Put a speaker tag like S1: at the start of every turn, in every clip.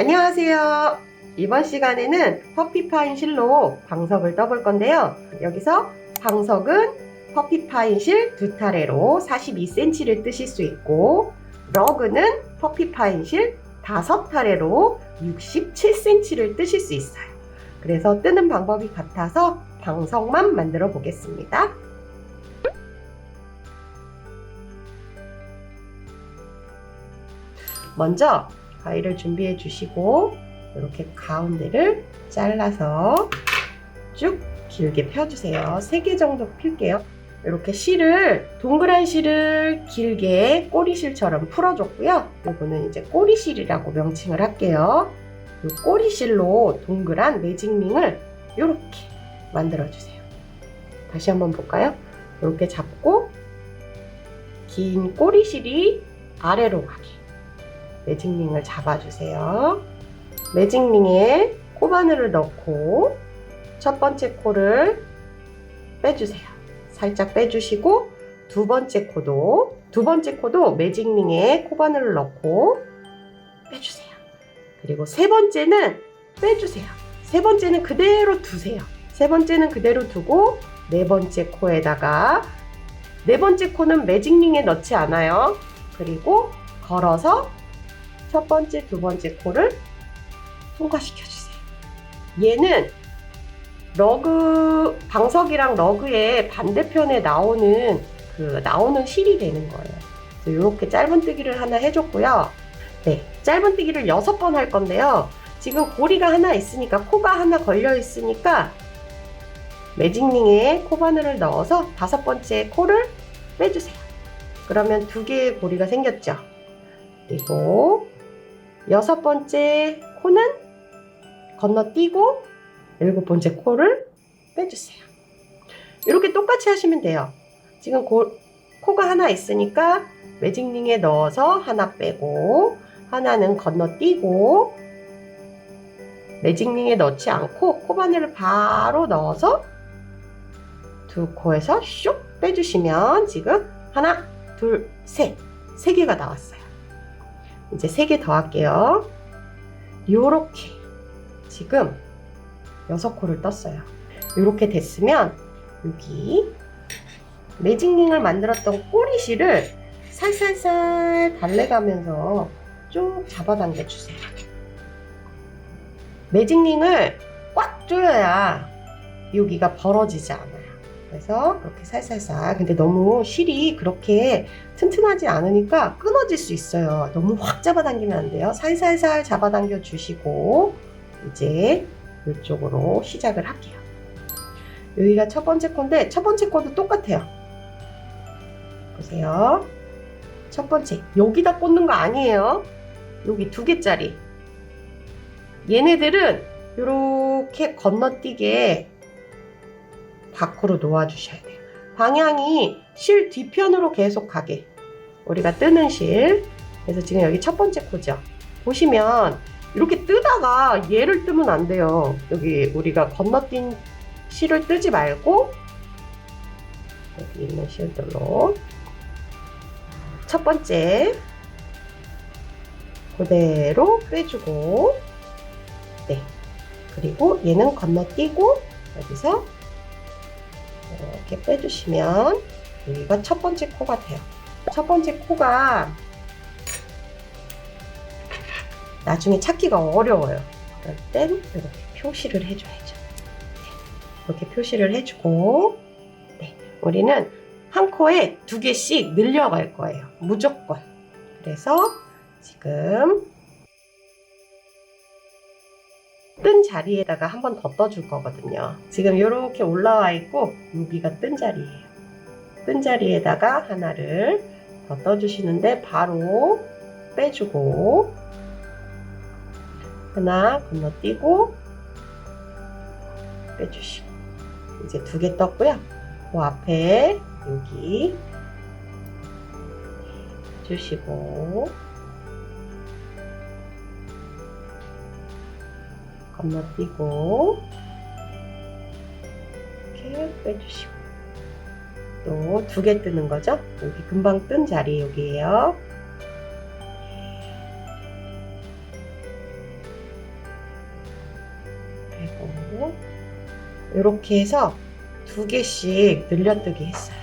S1: 안녕하세요. 이번 시간에는 퍼피파인 실로 방석을 떠볼 건데요. 여기서 방석은 퍼피파인 실 두 타래로 42cm를 뜨실 수 있고 러그는 퍼피파인 실 다섯 타래로 67cm를 뜨실 수 있어요. 그래서 뜨는 방법이 같아서 방석만 만들어 보겠습니다. 먼저 가위를 준비해 주시고 이렇게 가운데를 잘라서 쭉 길게 펴주세요. 3개 정도 필게요. 이렇게 실을 동그란 실을 길게 꼬리실처럼 풀어줬고요. 이거는 이제 꼬리실이라고 명칭을 할게요. 이 꼬리실로 동그란 매직링을 이렇게 만들어주세요. 다시 한번 볼까요? 이렇게 잡고 긴 꼬리실이 아래로 가게 매직링을 잡아주세요. 매직링에 코바늘을 넣고 첫 번째 코를 빼주세요. 살짝 빼주시고 두 번째 코도 두 번째 코도 매직링에 코바늘을 넣고 빼주세요. 그리고 세 번째는 빼주세요. 세 번째는 그대로 두세요. 세 번째는 그대로 두고 네 번째 코에다가 네 번째 코는 매직링에 넣지 않아요. 그리고 걸어서 첫 번째, 두 번째 코를 통과시켜 주세요. 얘는 러그 방석이랑 러그의 반대편에 나오는 그 나오는 실이 되는 거예요. 이렇게 짧은뜨기를 하나 해줬고요. 네, 짧은뜨기를 여섯 번할 건데요. 지금 고리가 하나 있으니까 코가 하나 걸려 있으니까 매직링에 코바늘을 넣어서 다섯 번째 코를 빼주세요. 그러면 두 개의 고리가 생겼죠. 그리고 여섯 번째 코는 건너뛰고 일곱 번째 코를 빼주세요. 이렇게 똑같이 하시면 돼요. 지금 고, 코가 하나 있으니까 매직링에 넣어서 하나 빼고 하나는 건너뛰고 매직링에 넣지 않고 코바늘을 바로 넣어서 두 코에서 슉 빼주시면 지금 하나, 둘, 셋, 세 개가 나왔어요. 이제 세개더 할게요. 요렇게 지금 여섯 코를 떴어요. 요렇게 됐으면 여기 매직링을 만들었던 꼬리실을 살살살 달래가면서 쭉 잡아당겨 주세요. 매직링을 꽉 조여야 여기가 벌어지지 않아요. 그래서 이렇게 살살살. 근데 너무 실이 그렇게 튼튼하지 않으니까 끊어질 수 있어요. 너무 확 잡아당기면 안 돼요. 살살살 잡아당겨 주시고 이제 이쪽으로 시작을 할게요. 여기가 첫 번째 코인데 첫 번째 코도 똑같아요. 보세요. 첫 번째 여기다 꽂는 거 아니에요. 여기 두 개짜리. 얘네들은 이렇게 건너뛰게 밖으로 놓아주셔야 돼요. 방향이 실 뒤편으로 계속 가게. 우리가 뜨는 실. 그래서 지금 여기 첫 번째 코죠. 보시면 이렇게 뜨다가 얘를 뜨면 안 돼요. 여기 우리가 건너뛴 실을 뜨지 말고 여기 있는 실들로 첫 번째 그대로 빼주고 네 그리고 얘는 건너뛰고 여기서 이렇게 빼주시면 여기가 첫 번째 코 같아요. 첫 번째 코가 나중에 찾기가 어려워요. 그럴 땐 이렇게 표시를 해줘야죠. 이렇게 표시를 해주고 네, 우리는 한 코에 두 개씩 늘려갈 거예요. 무조건. 그래서 지금 뜬 자리에다가 한 번 더 떠줄 거거든요. 지금 이렇게 올라와 있고 여기가 뜬 자리예요. 뜬 자리에다가 하나를 더 떠주시는데 바로 빼주고 하나 건너뛰고 빼주시고 이제 두 개 떴고요. 그 앞에 여기 주시고 건너뛰고 이렇게 빼주시고 또 두 개 뜨는 거죠? 여기 금방 뜬 자리 여기에요. 그리고 이렇게 해서 두 개씩 늘려뜨기 했어요.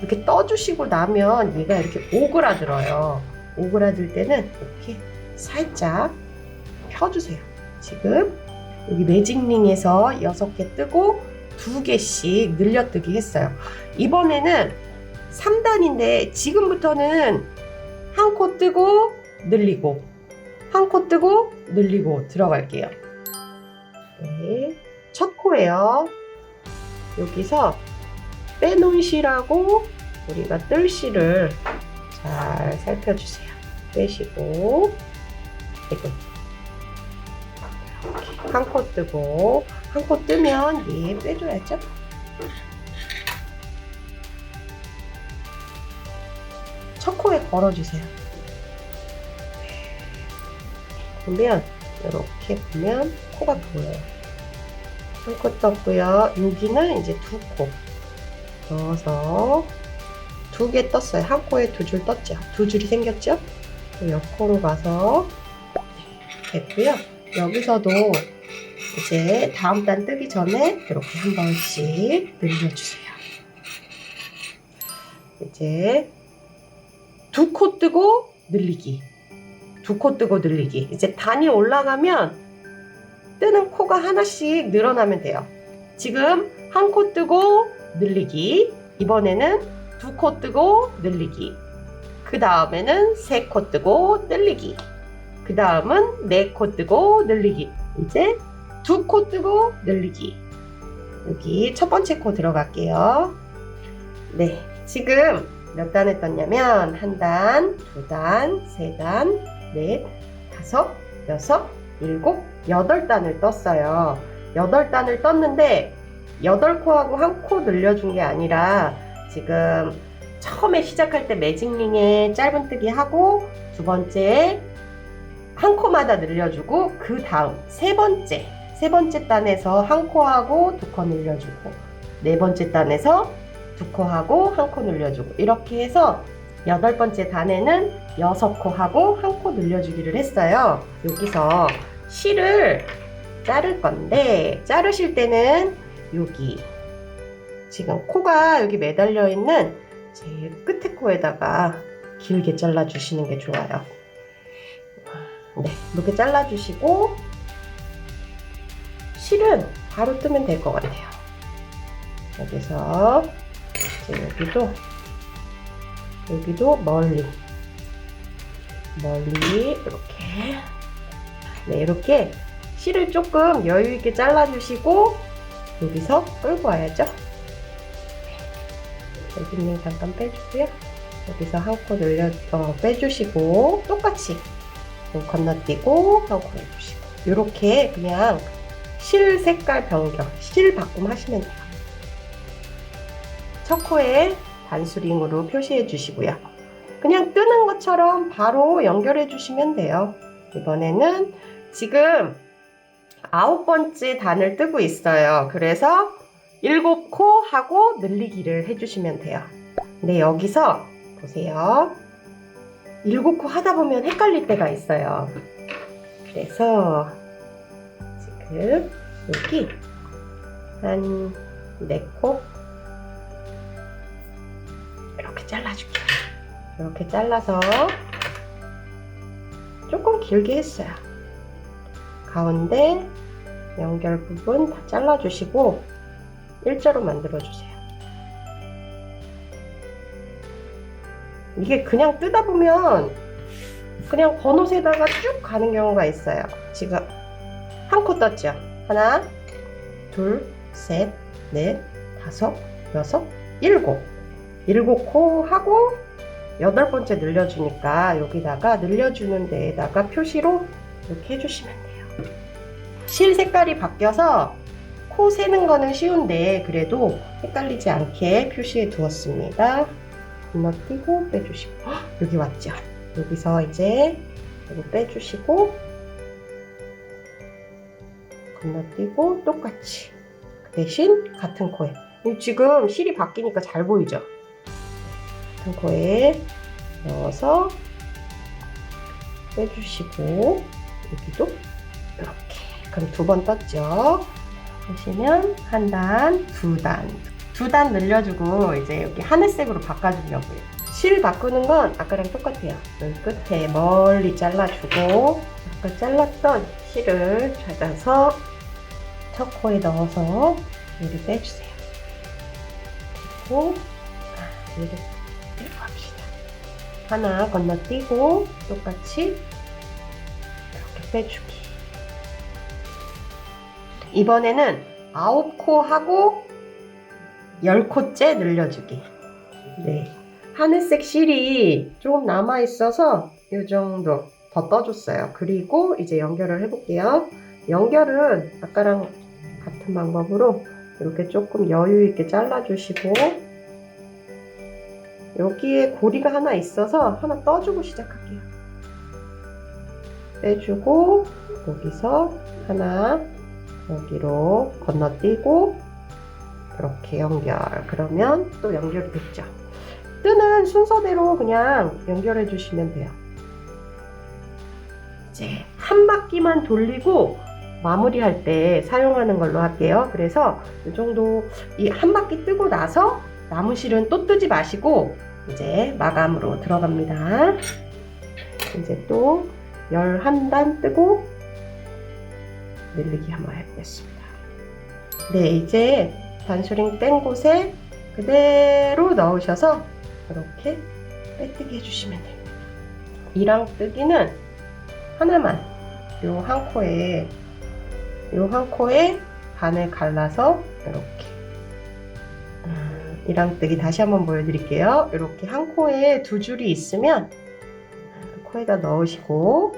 S1: 이렇게 떠주시고 나면 얘가 이렇게 오그라들어요. 오그라들 때는 이렇게 살짝 펴주세요. 지금 여기 매직링에서 6개 뜨고 두 개씩 늘려뜨기 했어요. 이번에는 3단인데 지금부터는 한 코 뜨고 늘리고 한 코 뜨고 늘리고 들어갈게요. 네. 첫 코예요. 여기서 빼놓은 실하고 우리가 뜰 실을 잘 살펴주세요. 빼시고 이렇게 한 코 뜨고 한 코 뜨면 얘 빼줘야죠. 첫 코에 걸어주세요. 보면 이렇게 보면 코가 보여요. 한 코 떴고요. 여기는 이제 두 코. 넣어서 두 개 떴어요. 한 코에 두 줄 떴죠. 두 줄이 생겼죠? 또 옆코로 가서 됐고요. 여기서도 이제 다음 단 뜨기 전에 이렇게 한 번씩 늘려주세요. 이제 두 코 뜨고 늘리기. 두 코 뜨고 늘리기. 이제 단이 올라가면 뜨는 코가 하나씩 늘어나면 돼요. 지금 한 코 뜨고 늘리기. 이번에는 두 코 뜨고 늘리기. 그 다음에는 세 코 뜨고 늘리기. 그 다음은 네 코 뜨고 늘리기. 이제 두 코 뜨고 늘리기. 여기 첫 번째 코 들어갈게요. 네. 지금 몇 단을 떴냐면 한 단, 두 단, 세 단, 넷, 다섯, 여섯, 일곱, 여덟 단을 떴어요. 여덟 단을 떴는데 여덟 코하고 한 코 늘려준 게 아니라 지금 처음에 시작할 때 매직링에 짧은뜨기 하고 두 번째 한 코마다 늘려주고 그 다음 세 번째 세 번째 단에서 한 코하고 두 코 늘려주고 네 번째 단에서 두 코하고 한 코 늘려주고 이렇게 해서 여덟 번째 단에는 여섯 코하고 한 코 늘려주기를 했어요. 여기서 실을 자를 건데 자르실 때는 여기 지금 코가 여기 매달려 있는 제일 끝에 코에다가 길게 잘라 주시는 게 좋아요. 네, 이렇게 잘라 주시고 실은 바로 뜨면 될 것 같아요. 여기서 이제 여기도 여기도 멀리 멀리 이렇게 네 이렇게 실을 조금 여유 있게 잘라 주시고 여기서 끌고 와야죠. 여기는 잠깐 빼주고요. 여기서 한코 늘려 어, 빼주시고 똑같이 좀 건너뛰고 한코 해주시고 이렇게 그냥 실 색깔 변경, 실 바꿈 하시면 돼요. 첫 코에 단수링으로 표시해 주시고요. 그냥 뜨는 것처럼 바로 연결해 주시면 돼요. 이번에는 지금 아홉 번째 단을 뜨고 있어요. 그래서 일곱 코 하고 늘리기를 해주시면 돼요. 근데 여기서 보세요. 일곱 코 하다 보면 헷갈릴 때가 있어요. 그래서 지금 여기 한 네 코 이렇게 잘라줄게요. 이렇게 잘라서 조금 길게 했어요. 가운데 연결 부분 다 잘라주시고 일자로 만들어주세요. 이게 그냥 뜨다 보면 그냥 번호세다가 쭉 가는 경우가 있어요. 지금 한 코 떴죠? 하나, 둘, 셋, 넷, 다섯, 여섯, 일곱. 일곱 코 하고 여덟 번째 늘려주니까 여기다가 늘려주는 데에다가 표시로 이렇게 해주시면 돼요. 실 색깔이 바뀌어서 코 세는 거는 쉬운데 그래도 헷갈리지 않게 표시해 두었습니다. 건너뛰고 빼주시고 헉, 여기 왔죠? 여기서 이제 여기 빼주시고 건너뛰고 똑같이 그 대신 같은 코에 지금 실이 바뀌니까 잘 보이죠? 같은 코에 넣어서 빼주시고 여기도 이렇게 그럼 두 번 떴죠? 보시면 한 단, 두 단, 두 단 늘려주고 이제 여기 하늘색으로 바꿔주려고요. 실 바꾸는 건 아까랑 똑같아요. 여기 끝에 멀리 잘라주고 아까 잘랐던 실을 찾아서 첫 코에 넣어서 얘를 빼주세요. 그리고 아, 얘를 빼고 합시다. 하나 건너뛰고 똑같이 이렇게 빼주기. 이번에는 아홉 코 하고 열 코째 늘려주기. 네. 하늘색 실이 조금 남아 있어서 이 정도 더 떠줬어요. 그리고 이제 연결을 해볼게요. 연결은 아까랑 같은 방법으로 이렇게 조금 여유 있게 잘라주시고 여기에 고리가 하나 있어서 하나 떠주고 시작할게요. 빼주고 여기서 하나 여기로 건너뛰고 이렇게 연결. 그러면 또 연결이 됐죠. 뜨는 순서대로 그냥 연결해 주시면 돼요. 이제 한 바퀴만 돌리고 마무리할 때 사용하는 걸로 할게요. 그래서 이 정도 이 한 바퀴 뜨고 나서 남은 실은 또 뜨지 마시고 이제 마감으로 들어갑니다. 이제 또 11단 뜨고 늘리기 한번 해보겠습니다. 네, 이제 단수링 뗀 곳에 그대로 넣으셔서 이렇게 빼뜨기 해주시면 됩니다. 이랑 뜨기는 하나만 요 한 코에 요 한 코에 반을 갈라서 이렇게 음, 이랑 뜨기 다시 한번 보여드릴게요. 이렇게 한 코에 두 줄이 있으면 코에다 넣으시고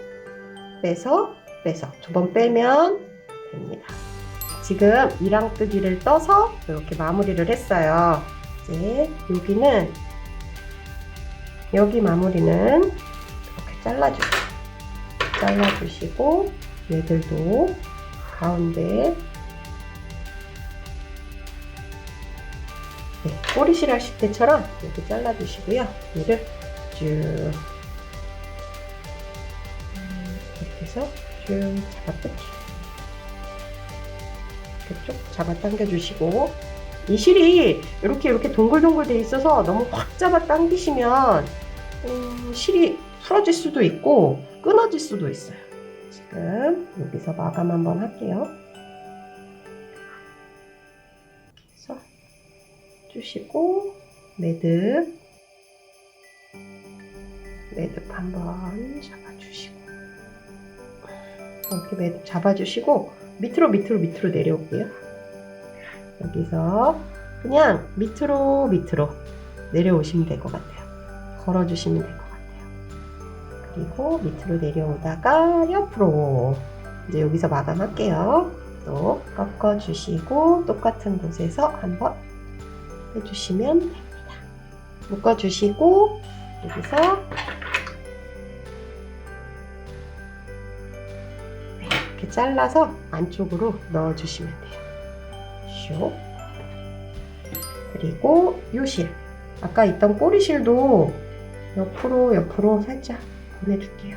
S1: 빼서 빼서 두 번 빼면 됩니다. 지금 이랑 뜨기를 떠서 이렇게 마무리를 했어요. 이제 여기는 여기 마무리는 이렇게 잘라주세요. 잘라주시고 얘들도 가운데 네, 꼬리실 하실 때처럼 이렇게 잘라주시고요. 얘를 쭉 음, 이렇게 해서 쭉 잡아당기고 이렇게 쭉 잡아당겨 주시고 이 실이 이렇게 이렇게 동글동글 돼 있어서 너무 확 잡아 당기시면 음, 실이 풀어질 수도 있고 끊어질 수도 있어요. 지금 여기서 마감 한번 할게요. 그래서 주시고 매듭 매듭 한번 잡아주시고 이렇게 매듭 잡아주시고 밑으로 밑으로 밑으로 내려올게요. 여기서 그냥 밑으로 밑으로 내려오시면 될 것 같아요. 걸어주시면 될 것 같아요. 그리고 밑으로 내려오다가 옆으로 이제 여기서 마감할게요. 또 꺾어주시고 똑같은 곳에서 한번 해주시면 됩니다. 묶어주시고 여기서 이렇게 잘라서 안쪽으로 넣어주시면 돼요. 슉. 그리고 요실. 아까 있던 꼬리실도 옆으로 옆으로 살짝 보내줄게요.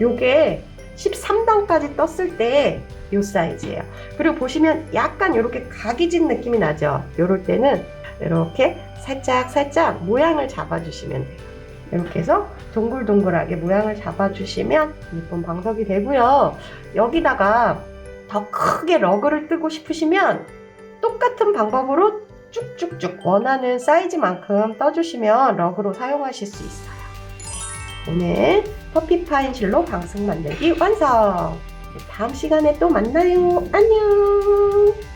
S1: 요게 13단까지 떴을 때 요 사이즈예요. 그리고 보시면 약간 이렇게 각이 진 느낌이 나죠? 요럴 때는 이렇게 살짝 살짝 모양을 잡아주시면 돼요. 이렇게 해서 동글동글하게 모양을 잡아주시면 예쁜 방석이 되고요. 여기다가 더 크게 러그를 뜨고 싶으시면 똑같은 방법으로 쭉쭉쭉 원하는 사이즈만큼 떠주시면 러그로 사용하실 수 있어요. 네, 오늘 퍼피파인 실로 방석 만들기 완성! 다음 시간에 또 만나요. 안녕!